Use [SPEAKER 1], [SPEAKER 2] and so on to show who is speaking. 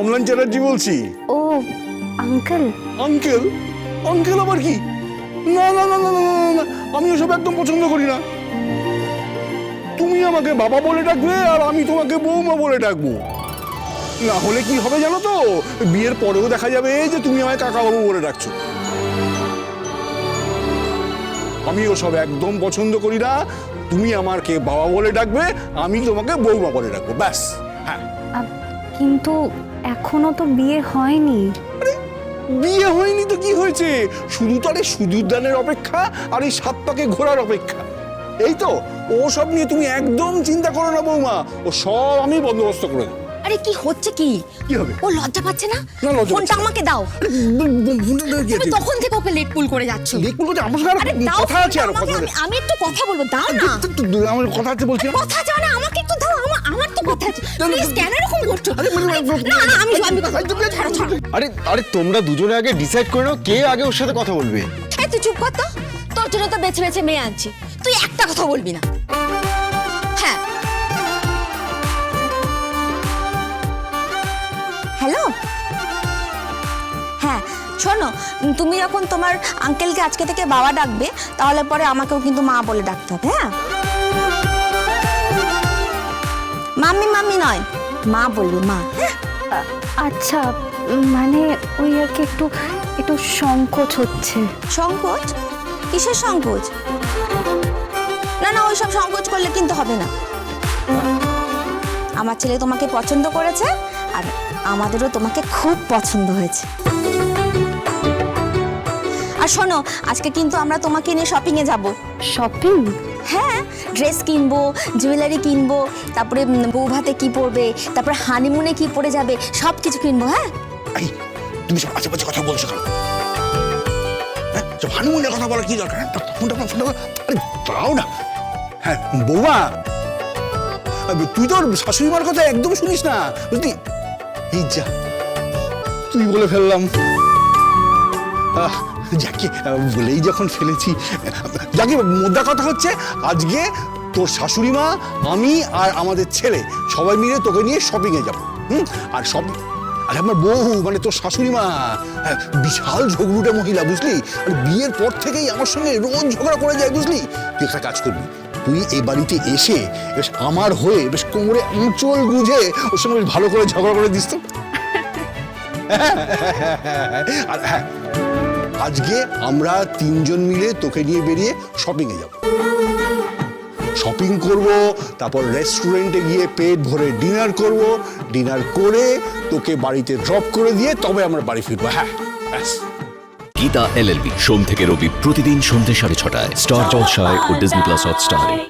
[SPEAKER 1] অম্লান চ্যাটার্জি বলছি।
[SPEAKER 2] ও uncle.
[SPEAKER 1] Uncle? Uncle আবার কি? না না না না না, না, না, আমি ওসব একদম পছন্দ করি না। তুমি আমাকে বাবা বলে ডাকবে আর আমি তোমাকে বৌমা বলে ডাকবো। না হলে কি হবে জানো তো? বিয়ের পরেও দেখা যাবে যে তুমি আমায় কাকা বাবু বলে ডাকছো। আমি ওসব একদম পছন্দ করি না। তুমি আমাকে বাবা বলে ডাকবে আমি তোমাকে বৌমা বলে ডাকবো ব্যাস। হ্যাঁ।
[SPEAKER 2] কিন্তু এখনও তো বিয়ে হয়নি।
[SPEAKER 1] বিয়ে হয়নি তো কি হয়েছে? শুধু তো আরে সুদূরদানের অপেক্ষা আর এই সাত পাকে ঘোরার অপেক্ষা। এই তো ও সব নিয়ে তুমি একদম চিন্তা করো না বৌমা ও সব আমি বন্দোবস্ত করে দেবো।
[SPEAKER 3] আরে কি হচ্ছে কি?
[SPEAKER 1] কি হবে?
[SPEAKER 3] ও লজ্জা পাচ্ছে না?
[SPEAKER 1] না,
[SPEAKER 3] ফোনটা আমাকে দাও। তুমি তখন থেকে ওকে লেট পুল করে যাচ্ছ।
[SPEAKER 1] দেখব বলতে আমার সঙ্গে
[SPEAKER 3] আরে দাও
[SPEAKER 1] কথা আছে
[SPEAKER 3] আরও
[SPEAKER 1] কথা
[SPEAKER 3] আমি- একটু কথা বলব দাও না।
[SPEAKER 1] আমার কথা আছে বলছি।
[SPEAKER 3] কথা চাও না আমাকে আমার তো কথা প্লিজ কেন এরকম করছ?
[SPEAKER 1] মানে, মানে,
[SPEAKER 3] না না আমি আমি কথা ছাড়ো ছাড়ো।
[SPEAKER 4] আরে আরে তোমরা দুজনে আগে ডিসাইড করে নাও কে আগে ওর সাথে কথা বলবে।
[SPEAKER 3] এই তুই চুপ কর তো। তোর জন্য তো বেছে বেছে মেয়ে আনছি। তুই একটা কথা বলবি না। হ্যাঁ। হ্যালো? হ্যাঁ শোনো তুমি যখন তোমার আঙ্কেলকে আজকে থেকে বাবা ডাকবে তাহলে পরে আমাকেও কিন্তু মা বলে ডাকতে হবে হ্যাঁ? মাম্মি মাম্মি নয় মা বলবি মা।
[SPEAKER 2] আচ্ছা মানে ওই আর কি একটু একটু সংকোচ হচ্ছে।
[SPEAKER 3] সংকোচ? কিসের সংকোচ? না না ওইসব সংকোচ করলে কিন্তু হবে না। আমার ছেলে তোমাকে পছন্দ করেছে আর আমাদেরও তোমাকে খুব পছন্দ হয়েছে। আর শোনো আজকে কিন্তু আমরা তোমাকে নিয়ে শপিংয়ে যাব।
[SPEAKER 2] শপিং
[SPEAKER 3] হ্যাঁ ড্রেস কিনবো জুয়েলারি কিনবো তারপরে বউ ভাতে কি পরবে তারপরে হানিমুনে কি পরে যাবে সব কিছু কিনবো হ্যাঁ?
[SPEAKER 1] তুমি সব আশেপাশে কথা বলছো কেন? হ্যাঁ, হানুমনের কথা বলার কি দরকার? হ্যাঁ, ফোনটা ফোনটা ফোনটা দাও না। হ্যাঁ বৌমা। তুই তোর শাশুড়ি মার কথা একদম শুনিস না। বুঝলি? এই যা তুই বলে ফেললাম। আহ, যাকে বলেই যখন ফেলেছি। যাকে মোদ্দা কথা হচ্ছে আজকে তোর শাশুড়ি মা আমি আর আমাদের ছেলে সবাই মিলে তোকে নিয়ে শপিংয়ে যাব। হুম? আর সব আর আমার বউ মানে তোর শাশুড়ি মা হ্যাঁ, বিশাল ঝগড়ুটে মহিলা বুঝলি? আর বিয়ের পর থেকেই আমার সঙ্গে রোজ ঝগড়া করে যায় বুঝলি? তুই একটা কাজ করবি তুই এই বাড়িতে এসে বেশ আমার হয়ে বেশ কোমরে আঁচল গুঁজে ওর সঙ্গে বেশ ভালো করে ঝগড়া করে দিস তো। আর হ্যাঁ আজকে আমরা তিনজন মিলে তোকে নিয়ে বেরিয়ে শপিং এ যাব। শপিং করব তারপর রেস্টুরেন্টে গিয়ে পেট ভরে ডিনার করব। ডিনার করে তোকে বাড়িতে ড্রপ করে দিয়ে তবে আমরা বাড়ি ফিরবো। হ্যাঁ ব্যাস।
[SPEAKER 5] গীতা এলএলবি সোম থেকে রবি প্রতিদিন সন্ধ্যে সাড়ে ছটায়। স্টার জলসায় ও ডিজনি প্লাস হটস্টারে